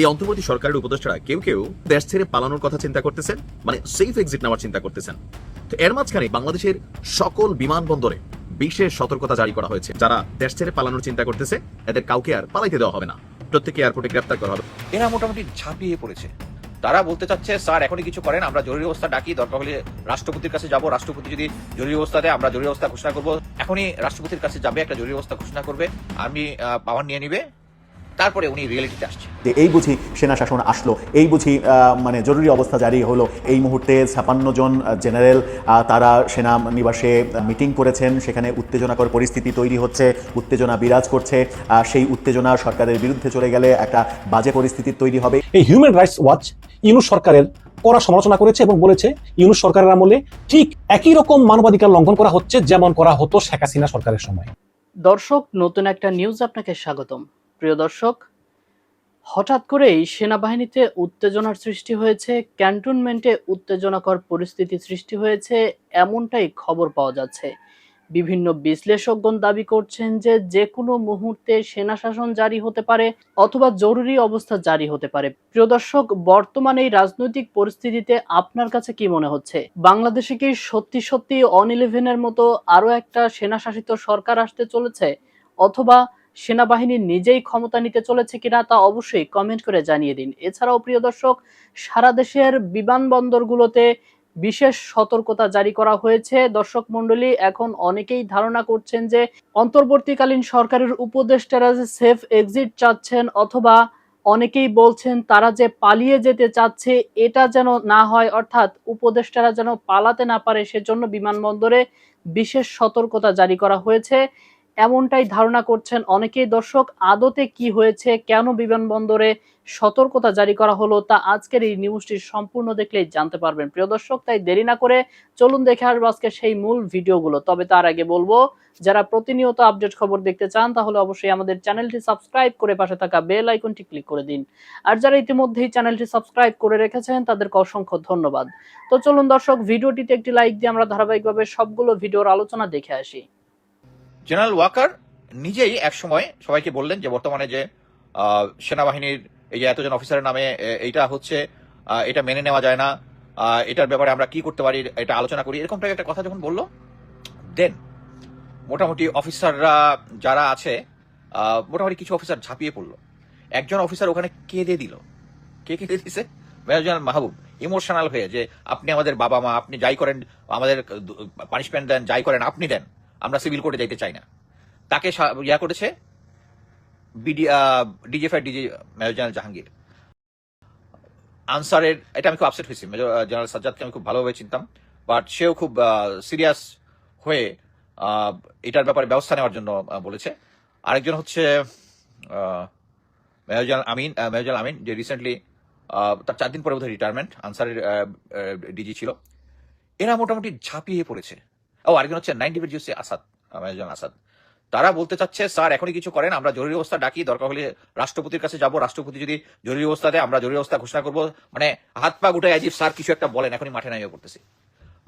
এই অন্তর্বর্তী সরকারের উপদেষ্টারা কেউ কেউ দেশ ছেড়ে পালানোর কথা চিন্তা করতেছেন মানে সেফ এক্সিট নেওয়ার চিন্তা করতেছেন। তো এর মাঝখানে বাংলাদেশের সকল বিমানবন্দরে বিশেষ সতর্কতা জারি করা হয়েছে। যারা দেশ ছেড়ে পালানোর চিন্তা করতেছে, এদের কাউকে আর পালাইতে দেওয়া হবে না। প্রত্যেককে এয়ারপোর্টে গ্রেপ্তার করা হবে। এরা মোটামুটি ঝাঁপিয়ে পড়েছে। তারা বলতে চাচ্ছে, স্যার, এখনই কিছু করেন, আমরা জরুরি অবস্থা ডাকি, দরকার হলে রাষ্ট্রপতির কাছে যাব, রাষ্ট্রপতি যদি জরুরি অবস্থা দেয় আমরা জরুরি অবস্থা ঘোষণা করব। এখনই রাষ্ট্রপতির কাছে যাবে, একটা জরুরি অবস্থা ঘোষণা করবে, আর্মি পাওয়ার নিয়ে নিবে তারপরে উনি রিয়েলিটিতে আসছে যে এই বুঝি সেনা শাসন আসলো এই বুঝি আহ, মানে জরুরি অবস্থা জারি হলো এই মুহূর্তে ছাপান্ন জন জেনারেল আহ, তারা সেনা নিবাসে মিটিং করেছেন সেখানে উত্তেজনাকর পরিস্থিতি তৈরি হচ্ছে উত্তেজনা বিরাজ করছে আহ, সেই উত্তেজনা সরকারের বিরুদ্ধে চলে গেলে একটা বাজে পরিস্থিতি তৈরি হবে। এই হিউম্যান রাইটস ওয়াচ ইউনুস সরকারের কড়া সমালোচনা করেছে এবং বলেছে ইউনুস সরকারের আমলে ঠিক একই রকম মানবাধিকার লঙ্ঘন করা হচ্ছে যেমন করা হতো শেখ হাসিনা সরকারের সময়। দর্শক নতুন একটা নিউজ আপনাকে স্বাগতম। প্রিয় দর্শক, হঠাৎ করেই সেনাবাহিনীতে উত্তেজনার সৃষ্টি হয়েছে, ক্যান্টনমেন্টে উত্তেজনাকর পরিস্থিতি সৃষ্টি হয়েছে, এমনটাই খবর পাওয়া যাচ্ছে। বিভিন্ন বিশ্লেষকগণ দাবি করছেন যে যে কোনো মুহূর্তে সেনা শাসন জারি হতে পারে অথবা জরুরি অবস্থা জারি হতে পারে। প্রিয় দর্শক, বর্তমানে এই রাজনৈতিক পরিস্থিতিতে আপনার কাছে কি মনে হচ্ছে? বাংলাদেশে কি সত্যি সত্যি অন ইলেভেনের মতো আরও একটা সেনা শাসিত সরকার আসতে চলেছে? অথবা সেনাবাহিনী নিজেই ক্ষমতা নিতে চলেছে কিনা তা অবশ্যই কমেন্ট করে জানিয়ে দিন। এছাড়াও, প্রিয় দর্শক, সারা দেশের বিমানবন্দরগুলোতে বিশেষ সতর্কতা জারি করা হয়েছে। দর্শক মণ্ডলী, এখন অনেকেই ধারণা করছেন যে অন্তর্বর্তীকালীন সরকারের উপদেষ্টারা যে সেফ এক্সিট চাচ্ছেন অথবা অনেকেই বলছেন তারা যে পালিয়ে যেতে চাচ্ছে, এটা যেন না হয়, অর্থাৎ উপদেষ্টারা যেন পালাতে না পারে, সেজন্য বিমানবন্দরে বিশেষ সতর্কতা জারি করা হয়েছে। এমনটাই ধারণা করছেন অনেকেই। দর্শক, আদতে কি হয়েছে, কেন বিমানবন্দরে সতর্কতা জারি করা হলো, তা আজকের এই নিউজটি সম্পূর্ণ দেখলেই জানতে পারবেন। প্রিয় দর্শক, তাই দেরি না করে চলুন দেখে আসব আজকে সেই মূল ভিডিওগুলো। তবে তার আগে বলব, যারা প্রতিনিয়ত আপডেট খবর দেখতে চান, তাহলে অবশ্যই আমাদের চ্যানেলটি সাবস্ক্রাইব করে পাশে থাকা বেল আইকনটি ক্লিক করে দিন। আর যারা ইতিমধ্যেই চ্যানেলটি সাবস্ক্রাইব করে রেখেছেন, তাদেরকে অসংখ্য ধন্যবাদ। তো চলুন দর্শক, ভিডিওটিতে একটি লাইক দিয়ে আমরা ধারাবাহিকভাবে সবগুলো ভিডিওর আলোচনা দেখে আসি। জেনারেল ওয়াকার নিজেই এক সময় সবাইকে বললেন যে বর্তমানে যে সেনাবাহিনীর এই যে এতজন অফিসারের নামে এইটা হচ্ছে এটা মেনে নেওয়া যায় না এটার ব্যাপারে আমরা কি করতে পারি, এটা আলোচনা করি, এরকম একটা কথা যখন বলল, দেন মোটামুটি অফিসাররা যারা আছে মোটামুটি কিছু অফিসার ঝাঁপিয়ে পড়ল। একজন অফিসার ওখানে কেঁদে দিল। কে কেঁদে দিছে? মেজর জেনারেল মাহবুব, ইমোশনাল হয়ে যে, আপনি আমাদের বাবা মা, আপনি যাই করেন, আমাদের পানিশমেন্ট দেন, যাই করেন, আপনি দেন। আমরা সিভিল কোর্টে যাইতে চাই না। তাকে ইয়া করেছে BD DGFI DG, major general Jahangir. আনসারের, এটা আমি খুব আপসেট হয়েছি। মেজর জেনারেল সাজ্জাদকে আমি খুব ভালোভাবে চিনতাম বাট সেও খুব সিরিয়াস হয়ে এটার ব্যাপারে ব্যবস্থা নেওয়ার জন্য বলেছে। আরেকজন হচ্ছে জেনারেল আমিন জেনারেল আমিন, যে রিসেন্টলি তার চার দিন পরে বোধহয় রিটায়ারমেন্ট আনসারের ডিজি ছিল। এরা মোটামুটি ঝাঁপিয়ে পড়েছে। ও, আরেকজন হচ্ছে nine div GOC Asad major Asad. তারা বলতে চাচ্ছে, স্যার, এখনই কিছু করেন, আমরা জরুরি অবস্থা ডাকি, দরকার হলে রাষ্ট্রপতির কাছে যাব, রাষ্ট্রপতি যদি জরুরি অবস্থা দেয় আমরা জরুরি অবস্থা ঘোষণা করব। মানে হাত পা গুটাই আজিব, স্যার, কিছু একটা বলেন, এখনই মাঠে নামিয়ে পড়তেছি।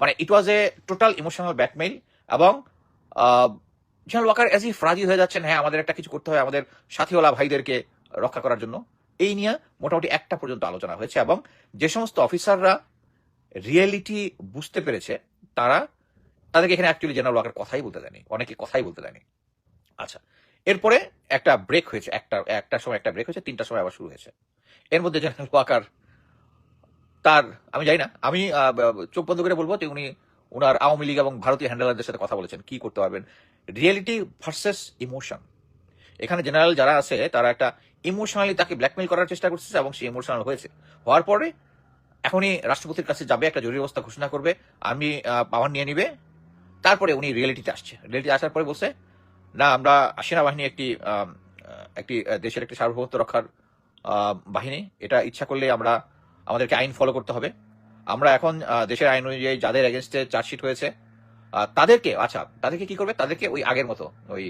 মানে it was a total emotional blackmail এবং জেনারেল ওয়াকার এজ ইফ হয়ে যাচ্ছেন হ্যাঁ আমাদের একটা কিছু করতে হবে আমাদের সাথীওয়ালা ভাইদেরকে রক্ষা করার জন্য। এই নিয়ে মোটামুটি একটা পর্যন্ত আলোচনা হয়েছে এবং যে সমস্ত অফিসাররা রিয়েলিটি বুঝতে পেরেছে, তারা তাদেরকে এখানে অ্যাকচুয়ালি জেনারেল ওয়াকার কথাই বলতে দেয়নি। অনেকে কথাই বলতে দেয়নি। আচ্ছা এরপরে একটা ব্রেক হয়েছে, একটা একটা সময় একটা ব্রেক হয়েছে তিনটার সময় আবার শুরু হয়েছে। এর মধ্যে জেনারেল ওয়াকার তার, আমি জানি না, আমি চোখ বন্ধ করে বলব যে উনি ওনার আওয়ামী লীগ এবং ভারতীয় হ্যান্ডেলারদের সাথে কথা বলেছেন, কি করতে পারবেন? রিয়েলিটি ভার্সেস ইমোশন এখানে জেনারেল যারা আছে, তারা একটা ইমোশনালি তাকে ব্ল্যাকমেল করার চেষ্টা করছে এবং সে ইমোশনাল হয়েছে। হওয়ার পরে এখনই রাষ্ট্রপতির কাছে যাবে, একটা জরুরি অবস্থা ঘোষণা করবে আর্মি পাওয়ার নিয়ে নিবে তারপরে উনি রিয়েলিটিতে আসছে। রিয়েলিটি আসার পরে বলছে, না, আমরা সেনাবাহিনী একটি একটি দেশের একটি সার্বভৌমত্ব রক্ষার বাহিনী। এটা ইচ্ছা করলে আমরা, আমাদেরকে আইন ফলো করতে হবে। আমরা এখন দেশের আইন অনুযায়ী যাদের এগেনস্টে চার্জশিট হয়েছে তাদেরকে আচ্ছা তাদেরকে কি করবে? তাদেরকে ওই আগের মতো, ওই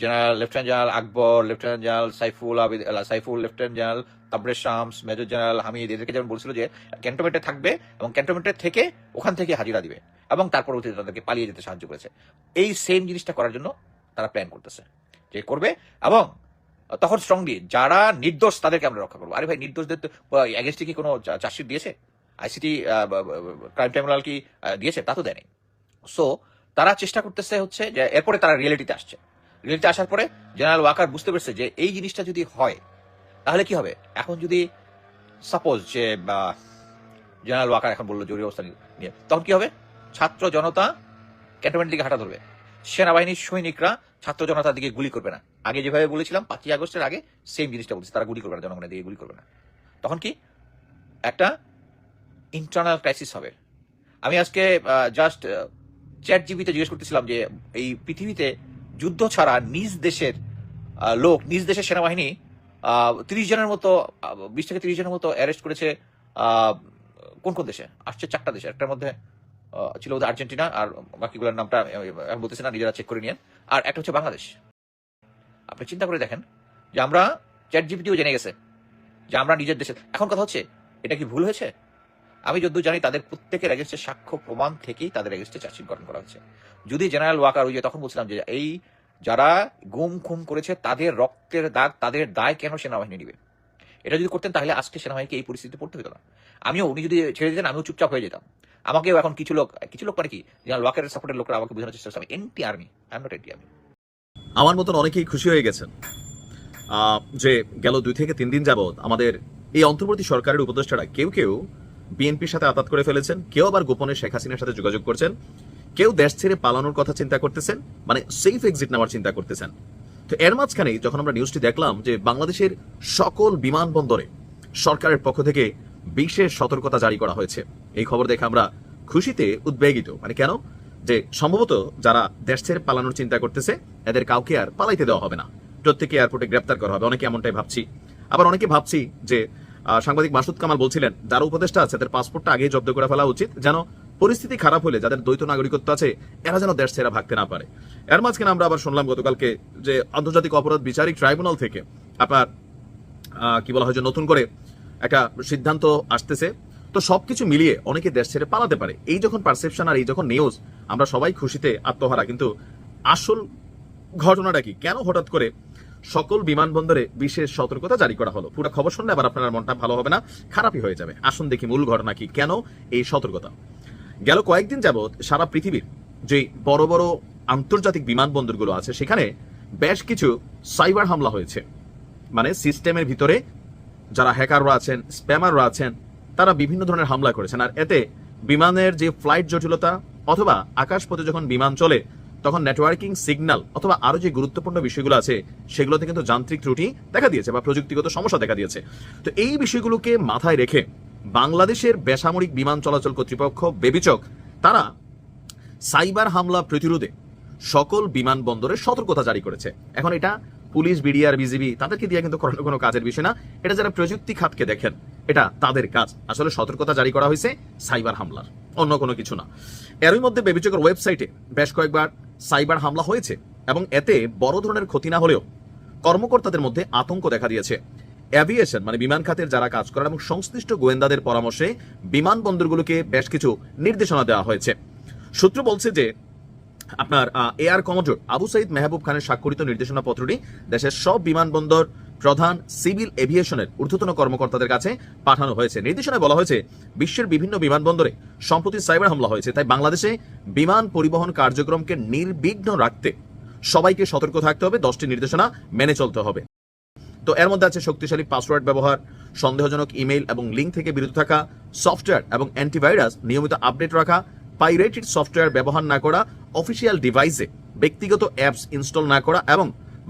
general lieutenant general Akbar, lieutenant general Saiful Abid Saiful lieutenant general Tabre Shams, major general Hamid, এদেরকে যেমন বলছিল যে ক্যান্টনমেন্টে থাকবে এবং ক্যান্টনমেন্টে থেকে ওখান থেকে হাজিরা দিবে এবং তার পরবর্তীতে তাদেরকে পালিয়ে যেতে সাহায্য করেছে। এই সেম জিনিসটা করার জন্য তারা প্ল্যান করতেছে যে করবে এবং তখন স্ট্রংলি যারা নির্দোষ তাদেরকে আমরা রক্ষা করব। আরে ভাই, নির্দোষদের তো কি কোনো চার্জশিট দিয়েছে? আইসিটি ক্রাইম ট্রাইব্যুনাল কি দিয়েছে? তা তো দেয়নি সো তারা চেষ্টা করতেছে হচ্ছে যে, এরপরে তারা রিয়েলিটিতে আসছে। রিয়েলিটিতে আসার পরে জেনারেল ওয়াকার বুঝতে পেরেছে যে এই জিনিসটা যদি হয়, তাহলে কি হবে? এখন যদি সাপোজ যে জেনারেল ওয়াকার এখন বলল জরুরি অবস্থা নিয়ে, তখন কি হবে? ছাত্র জনতা ক্যান্টনমেন্ট দিকে হাঁটা ধরবে। সেনাবাহিনীর সৈনিকরা ছাত্র জনতার দিকে গুলি করবে না। আগে যেভাবে বলেছিলাম, পাঁচই আগস্টের আগে সেম জিনিসটা বলছে, তারা গুলি করবে না, জনগণের দিকে গুলি করবে না। তখন কি? একটা ইন্টারনাল ক্রাইসিস হবে। আমি আজকে জাস্ট চ্যাট জিবিতে জিজ্ঞেস করতেছিলাম যে, এই পৃথিবীতে যুদ্ধ ছাড়া নিজ দেশের লোক, নিজ দেশের সেনাবাহিনী তিরিশ জনের মতো বিশ থেকে তিরিশ জনের মতো অ্যারেস্ট করেছে কোন কোন দেশে? আসছে চারটা দেশে। একটার মধ্যে ছিল বোধহয় আর্জেন্টিনা আর বাকিগুলোর নামটা আমি না, নিজেরা চেক করে নিয়েন। আর একটা হচ্ছে বাংলাদেশ। আপনি চিন্তা করে দেখেন যে আমরা চ্যাট জিপিটিও জেনে গেছে যে আমরা নিজের দেশে এখন কথা হচ্ছে, এটা কি ভুল হয়েছে? আমি যদ্দূর জানি তাদের প্রত্যেকের এগেস্টে সাক্ষ্য প্রমাণ থেকেই তাদের এগেস্টে চার্জশিট গঠন করা হচ্ছে। যদি জেনারেল ওয়াকার ওই যে তখন বলছিলাম যে এই যারা গুম খুন করেছে, তাদের রক্তের দাগ, তাদের দায় কেন সেনাবাহিনী নিবে? এটা যদি করতেন তাহলে আজকে সেনাবাহিনীকে এই পরিস্থিতিতে পড়তে হতো না। আমিও, উনি যদি ছেড়ে দিতেন, আমিও চুপচাপ হয়ে যেতাম। আমাকেও এখন কিছু লোক কিছু লোক মানে কি, জেনারেল ওয়াকারের সাপোর্টের লোকরা আমাকে বোঝানোর চেষ্টা করছে। Anti army I am not anti army আমার মতন অনেকেই খুশি হয়ে গেছেন যে গেল দুই থেকে তিন দিন যাবৎ আমাদের এই অন্তর্বর্তী সরকারের উপদেষ্টারা কেউ কেউ বিএনপির সাথে আতাত করে ফেলেছেন, কেউ আবার গোপনে শেখ হাসিনার সাথে যোগাযোগ করছেন, কেউ দেশ ছেড়ে পালানোর কথা চিন্তা করতেছেন মানে সেফ এক্সিট নেওয়ার চিন্তা করতেছেন। তো এর মাঝখানেই যখন আমরা নিউজটি দেখলাম যে বাংলাদেশের সকল বিমানবন্দরে সরকারের পক্ষ থেকে বিশেষ সতর্কতা জারি করা হয়েছে, এই খবর দেখে আমরা খুশিতে উদ্বেগিত। মানে কেন? যে সম্ভবত যারা দেশ ছেড়ে পালানোর চিন্তা করতেছে, এদের কাউকে আর পালাইতে দেওয়া হবে না। প্রত্যেকে এয়ারপোর্টে গ্রেপ্তার করা হবে, অনেকে এমনটাই ভাবছি। আবার অনেকে ভাবছি যে সাংবাদিক মাসুদ কামাল বলছিলেন, যারা উপদেষ্টা আছে, তাদের পাসপোর্টটা আগেই জব্দ করে ফেলা উচিত, যেন পরিস্থিতি খারাপ হলে যাদের দ্বৈত নাগরিকত্ব আছে, এরা যেন দেশ ছেড়ে ভাগতে না পারে। এর মাঝখানে আমরা আবার শুনলাম গতকালকে যে আন্তর্জাতিক অপরাধ বিচারিক ট্রাইব্যুনাল থেকে আপনার কি বলা হয় যে নতুন করে একটা সিদ্ধান্ত আসতেছে। তো সবকিছু মিলিয়ে অনেকে দেশ ছেড়ে পালাতে পারে। এই যখন পারসেপশন আর এই যখন নিউজ আমরা সবাই খুশিতে আত্মহারা। কিন্তু আসল ঘটনাটা কি? কেন হঠাৎ করে সকল বিমানবন্দরে বিশেষ সতর্কতা জারি করা হলো। পুরো খবর শুনলে আবার আপনার মনটা ভালো হবে না, খারাপই হয়ে যাবে। আসুন দেখি মূল ঘটনা কি, কেন এই সতর্কতা? গেল কয়েকদিন যাবৎ সারা পৃথিবীর যে বড় বড় আন্তর্জাতিক বিমানবন্দরগুলো আছে, সেখানে বেশ কিছু সাইবার হামলা হয়েছে। মানে সিস্টেমের ভিতরে যারা হ্যাকাররা আছেন, স্প্যামাররা আছেন, তারা বিভিন্ন ধরনের হামলা করেছেন। আর এতে বিমানের যে ফ্লাইট জটিলতা অথবা আকাশপথে যখন বিমান চলে তখন নেটওয়ার্কিং সিগন্যাল অথবা আরও যে গুরুত্বপূর্ণ বিষয়গুলো আছে, সেগুলোতে কিন্তু যান্ত্রিক ত্রুটি দেখা দিয়েছে বা প্রযুক্তিগত সমস্যা দেখা দিয়েছে। তো এই বিষয়গুলোকে মাথায় রেখে বাংলাদেশের বেসামরিক বিমান চলাচল কর্তৃপক্ষ, বেবিচক, তারা সাইবার হামলা প্রতিরোধে সকল বিমানবন্দরে সতর্কতা জারি করেছে। এখন এটা পুলিশ, বিডিআর, বিজিবি, তাদেরকে দিয়ে কিন্তু করানো কোনো কাজের বিষয় না। এটা যারা প্রযুক্তি খাতকে দেখেন, এটা তাদের কাজ। আসলে সতর্কতা জারি করা হয়েছে সাইবার হামলার, অন্য কোনো কিছু না। এরই মধ্যে বেবিচকের ওয়েবসাইটে বেশ কয়েকবার সাইবার হামলা হয়েছে এবং এতে বড় ধরনের ক্ষতি না হলেও কর্মকর্তাদের মধ্যে আতঙ্ক দেখা দিয়েছে। অ্যাভিয়েশন মানে বিমান খাতের যারা কাজ করেন এবং সংশ্লিষ্ট গোয়েন্দাদের পরামর্শে বিমানবন্দরগুলোকে বেশ কিছু নির্দেশনা দেওয়া হয়েছে। সূত্র বলছে যে আপনার এয়ার কমোডোর আবু সাইদ মেহবুব খানের স্বাক্ষরিত নির্দেশনা পত্রটি দেশের সব বিমানবন্দর প্রধান সিভিল এভিয়েশনের ঊর্ধ্বতন কর্মকর্তাদের কাছে পাঠানো হয়েছে। নির্দেশনায় বলা হয়েছে, বিশ্বের বিভিন্ন বিমানবন্দরে সম্প্রতি সাইবার হামলা হয়েছে, তাই বাংলাদেশে বিমান পরিবহন কার্যক্রমকে নির্বিঘ্ন রাখতে সবাইকে সতর্ক থাকতে হবে। দশটি নির্দেশনা মেনে চলতে হবে। তো এর মধ্যে আছে শক্তিশালী পাসওয়ার্ড ব্যবহার, সন্দেহজনক ইমেইল এবং লিঙ্ক থেকে বিরত থাকা, সফটওয়্যার এবং অ্যান্টিভাইরাস নিয়মিত আপডেট রাখা, পাইরেটেড সফটওয়্যার ব্যবহার না করা, অফিসিয়াল ডিভাইসে ব্যক্তিগত অ্যাপস ইনস্টল না করা এবং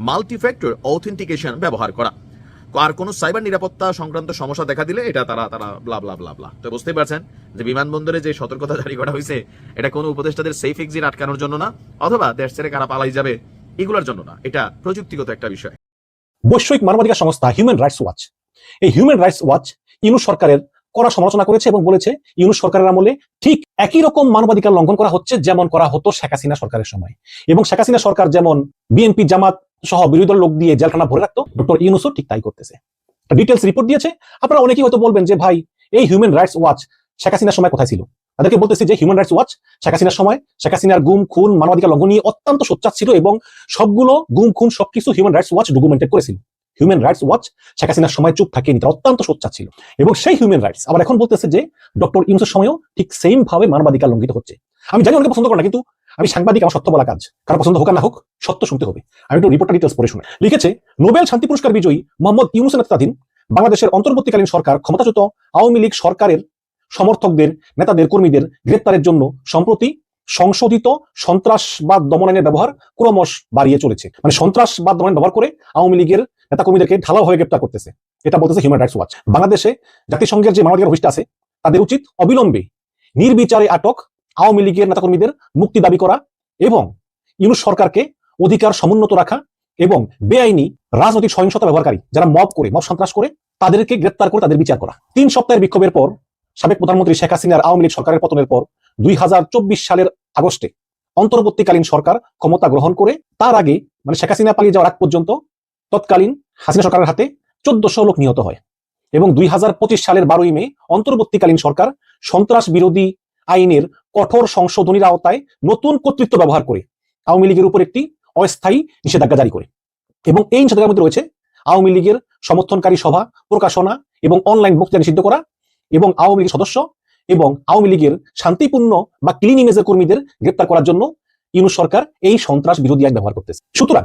মাল্টিফ্যাক্টর অথেন্টিকেশন ব্যবহার করা। আর কোনো সাইবার নিরাপত্তা সংক্রান্ত সমস্যা দেখা দিলে এটা তারা তারা ব্লা ব্লা ব্লা ব্লা তো বুঝতেই পারছেন যে বিমানবন্দরে যে সতর্কতা জারি করা হয়েছে, এটা কোনো উপদেষ্টাদের সেফ এক্সিট আটকানোর জন্য না, অথবা দেশ ছেড়ে কারা পালাই যাবে, এগুলোর জন্য না। এটা প্রযুক্তিগত একটা বিষয়। বৈশ্বিক মানবাধিকার সংস্থা হিউম্যান রাইটস ওয়াচ এই হিউম্যান রাইটস ওয়াচ ইউনুস সরকারের কড়া সমালোচনা করেছে এবং বলেছে, ইউনুস সরকারের আমলে ঠিক একই রকম মানবাধিকার লঙ্ঘন করা হচ্ছে যেমন করা হতো শেখ হাসিনা সরকারের সময়। এবং শেখ হাসিনা সরকার যেমন বিএনপি জামাত সহ বিরোধী দল লোক দিয়ে জেলখানা ভরে রাখতো, ডক্টর ইউনুসও ঠিক তাই করতেছে। ডিটেলস রিপোর্ট দিয়েছে, আপনারা অনেকেই হয়তো বলবেন যে ভাই, এই হিউম্যান রাইটস ওয়াচ শেখ হাসিনার সময় কোথায় ছিল? তাদেরকে বলতেছি যে হিউম্যান রাইটস ওয়াচ শেখ হাসিনার সময়, শেখ হাসিনার গুম, খুন, মানবাধিকার লঙ্ঘন নিয়ে অত্যন্ত সোচ্চার ছিল এবং সবগুলো গুম, খুন সবকিছু হিউম্যান রাইটস ওয়াচ ডকুমেন্টেড করেছিল। হিউম্যান রাইটস ওয়াচ শেখ হাসিনার সময় চুপ থাকিয়ে তারা অত্যন্ত সোচ্চার ছিল। এবং সেই হিউম্যান রাইটস আবার এখন বলতেছে যে ডক্টর ইউনুসের সময়ও ঠিক সেম ভাবে মানবাধিকার লঙ্ঘিত হচ্ছে। আমি জানি অনেকে পছন্দ করে না, কিন্তু আমি সাংবাদিক, আমার সত্য বলা কাজ। কারও পছন্দ হোক না হোক, সত্য শুনতে হবে। আমি একটু রিপোর্টটা ডিটেলস পড়ে শুনে। লিখেছে, নোবেল শান্তি পুরস্কার বিজয়ী মোহাম্মদ ইউনুসের নেতৃত্বাধীন বাংলাদেশের অন্তর্বর্তীকালীন সরকার, ক্ষমতাচ্যুত আওয়ামী লীগ সরকারের সমর্থকদের, নেতাদের, কর্মীদের গ্রেপ্তারের জন্য সম্প্রতি সংশোধিত সন্ত্রাসবাদ দমন আইনের ব্যবহার ক্রমশ বাড়িয়ে চলেছে। মানে সন্ত্রাসবাদ দমন ব্যবহার করে আওয়ামী লীগের নেতা কর্মীদেরকে ঢালাও হয়ে গ্রেপ্তার করতেছে। এটা বলতেছে হিউম্যান রাইটস ওয়াচ বাংলাদেশে জাতিসংঘের যে মানবাধিকার অফিসটা আছে, তাদের উচিত অবিলম্বে নির্বিচারে আটক আওয়ামী লীগের নেতাকর্মীদের মুক্তি দাবি করা এবং ইউনুস সরকারকে অধিকার সমুন্নত রাখা এবং বেআইনি রাজনৈতিক সহিংসতা ব্যবহারকারী যারা মব করে, মব সন্ত্রাস করে, তাদেরকে গ্রেপ্তার করে তাদের বিচার করা। তিন সপ্তাহের বিক্ষোভের পর সাবেক প্রধানমন্ত্রী শেখ হাসিনার আওয়ামী লীগ সরকারের পতনের পর দুই হাজার চব্বিশ সালের আগস্টে অন্তর্বর্তীকালীন সরকার ক্ষমতা গ্রহণ করে, তার আগে মানে শেখ হাসিনা পালিয়ে যাওয়ার আগ পর্যন্ত তৎকালীন হাসিনা সরকারের হাতে চোদ্দশো লোক নিহত হয় এবং দুই হাজার পঁচিশ সালের বারোই মে অন্তর্বর্তীকালীন সরকার সন্ত্রাস বিরোধী আইনের কঠোর সংশোধনীর আওতায় নতুন কর্তৃত্ব ব্যবহার করে আওয়ামী লীগের উপর একটি অস্থায়ী নিষেধাজ্ঞা জারি করে। এবং এই নিষেধাজ্ঞার মধ্যে রয়েছে আওয়ামী লীগের সমর্থনকারী সভা, প্রকাশনা এবং অনলাইন বক্তৃতা নিষিদ্ধ করা এবং আওয়ামী লীগের সদস্য এবং আওয়ামী লীগের শান্তিপূর্ণ বা ক্লিন ইমেজের কর্মীদের গ্রেপ্তার করার জন্য ইউনু সরকার এই সন্ত্রাস বিরোধী আইন ব্যবহার করতেছে। সুতরাং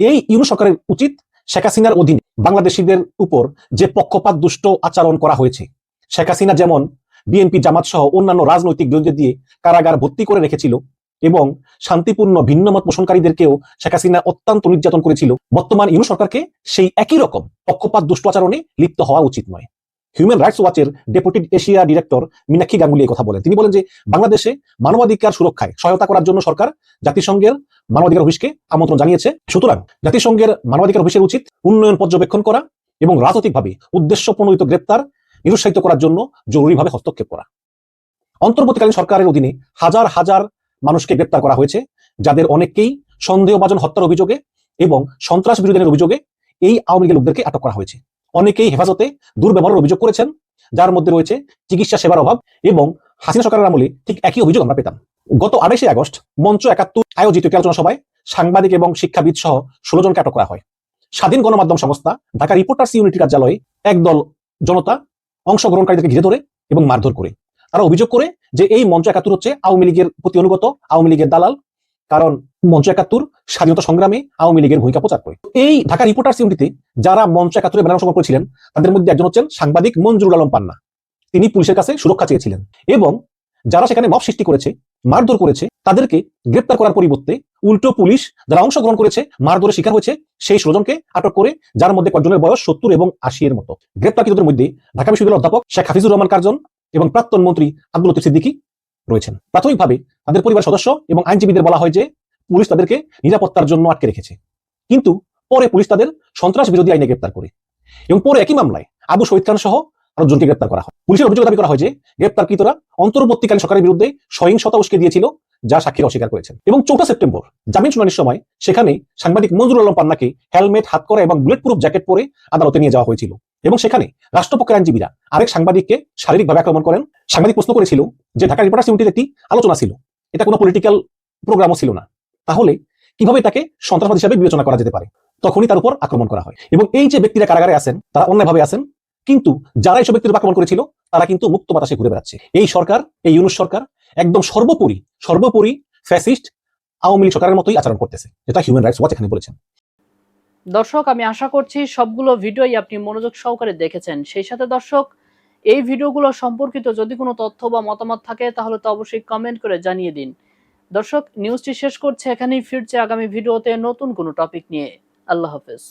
এই ইউনু সরকারের উচিত শেখ হাসিনার অধীনে বাংলাদেশিদের উপর যে পক্ষপাত দুষ্ট আচরণ করা হয়েছে। শেখ হাসিনা যেমন বিএনপি জামাত সহ অন্যান্য রাজনৈতিক বিরোধীদের দিয়ে কারাগার ভর্তি করে রেখেছিল এবং শান্তিপূর্ণ ভিন্নমত পোষণকারীদেরকেও শেখ হাসিনা অত্যন্ত নির্যাতন করেছিল। বর্তমান ইউনুস সরকারকে সেই একই রকম পক্ষপাত দুষ্ট আচরণে লিপ্ত হওয়া উচিত নয়। Human Rights ওয়াচের deputy Asia director Meenakshi Ganguly কথা বলেন। তিনি বলেন যে, বাংলাদেশে মানবাধিকার সুরক্ষায় সহায়তা করার জন্য সরকার জাতিসংঘের মানবাধিকার অফিসকে আমন্ত্রণ জানিয়েছে। সুতরাং জাতিসংঘের মানবাধিকার অফিসের উচিত উন্নয়ন পর্যবেক্ষণ করা এবং রাজনৈতিকভাবে উদ্দেশ্য প্রণোদিত গ্রেপ্তার নিরুৎসাহিত করার জন্য জরুরিভাবে হস্তক্ষেপ করা। অন্তর্বর্তীকালীন সরকারের অধীনে হাজার হাজার মানুষকে গ্রেপ্তার করা হয়েছে, যাদের অনেককেই সন্দেহভাজন হত্যার অভিযোগে এবং সন্ত্রাস বিরোধীদের অভিযোগে এই আওয়ামী লীগের লোকদেরকে আটক করা হয়েছে। অনেকেই হেফাজতে দুর্ব্যবহারের অভিযোগ করেছেন, যার মধ্যে রয়েছে চিকিৎসা সেবার অভাব এবং হাসিনা সরকারের আমলে ঠিক একই অভিযোগ আমরা পেতাম। গত আড়াইশে আগস্ট মঞ্চ একাত্তর আয়োজিত একটি আলোচনা সভায় সাংবাদিক এবং শিক্ষাবিদ সহ ষোলো জনকে আটক করা হয়। স্বাধীন গণমাধ্যম সংস্থা, ঢাকা রিপোর্টার্স ইউনিটি কার্যালয়ে একদল জনতা অংশগ্রহণকারীদেরকে ঘিরে ধরে এবং মারধর করে। তারা অভিযোগ করে যে এই মঞ্চ একাত্তর হচ্ছে আওয়ামী লীগের প্রতি অনুগত, আওয়ামী লীগের দালাল, কারণ মঞ্চ একাত্তর স্বাধীনতা সংগ্রামে আওয়ামী লীগের ভূমিকা প্রচার করে। এই ঢাকা রিপোর্টার্স ইউনিটিতে যারা মঞ্চ একাত্তরে বেড়ানো অংশগ্রহণ করেছিলেন, তাদের মধ্যে একজন হচ্ছেন সাংবাদিক মঞ্জুরুল আলম পান্না। তিনি পুলিশের কাছে সুরক্ষা চেয়েছিলেন এবং যারা সেখানে মব সৃষ্টি করেছে মারধর করেছে, তাদেরকে গ্রেপ্তার করার পরিবর্তে উল্টো পুলিশ যারা অংশগ্রহণ করেছে, মারধরের শিকার হয়েছে সেই ষোলজনকে আটক করে, যার মধ্যে কয়েকজনের বয়স সত্তর এবং আশি এর মতো। গ্রেপ্তারকৃতদের মধ্যে ঢাকা বিশ্ববিদ্যালয়ের অধ্যাপক শেখ হাফিজুর রহমান কার্জন এবং প্রাক্তন মন্ত্রী আব্দুল লতিফ সিদ্দিকী রয়েছেন। প্রাথমিকভাবে তাদের পরিবার সদস্য এবং আইনজীবীদের বলা হয় যে, পুলিশ তাদেরকে নিরাপত্তার জন্য আটকে রেখেছে। কিন্তু পরে পুলিশ তাদের সন্ত্রাস বিরোধী আইনে গ্রেপ্তার করে। এবং পরে একই মামলায় আবু শহীদ খান সহ আরও জনকে গ্রেপ্তার করা হয়। পুলিশের অভিযোগ দাবি করা হয় যে, গ্রেপ্তারকৃতরা অন্তর্বর্তীকালীন সরকারের বিরুদ্ধে সহিংসতা উস্কে দিয়েছিল, যা সাক্ষীরা অস্বীকার করেছেন। এবং চৌঠা সেপ্টেম্বর, জামিন শুনানির সময় সেখানে সাংবাদিক মঞ্জুর আলম পান্নাকে হেলমেট হাত করা এবং বুলেট প্রুফ জ্যাকেট পরে আদালতে নিয়ে যাওয়া হয়েছিল। এবং সেখানে রাষ্ট্রপক্ষের আইনজীবীরা আরেক সাংবাদিককে শারীরিকভাবে আক্রমণ করেন। সাংবাদিক প্রশ্ন করেছিল যে, ঢাকা রিপোর্টার্স ইউনিটির একটি আলোচনা ছিল। এটা কোনো পলিটিক্যাল প্রোগ্রামও ছিল না। তাহলে কীভাবে তাকে সন্ত্রাসবাদ হিসাবে বিবেচনা করা যেতে পারে? তখনই তার উপর আক্রমণ করা হয়। এবং এই যে ব্যক্তিরা কারাগারে আছেন, তারা অন্যায়ভাবে আছেন কিন্তু যারা এইসব ব্যক্তির আক্রমণ করেছিল, তারা কিন্তু মুক্ত বাতাসে ঘুরে বেড়াচ্ছে। এই সরকার, এই ইউনুস সরকার একদম সর্বোপরি সর্বোপরি ফ্যাসিস্ট আওয়ামী লীগ সরকারের মতোই আচরণ করতেছে, যেটা হিউম্যান রাইটস ওয়াচ এখানে বলেছেন। দর্শক, আমি আশা করছি সবগুলো ভিডিওই আপনি মনোযোগ সহকারে দেখেছেন। সেই সাথে দর্শক, এই ভিডিওগুলো সম্পর্কিত যদি কোনো তথ্য বা মতামত থাকে, তাহলে তো অবশ্যই কমেন্ট করে জানিয়ে দিন। দর্শক নিউজটি শেষ করছে, এখানেই ফিরছে আগামী ভিডিওতে নতুন কোনো টপিক নিয়ে। আল্লাহ হাফেজ।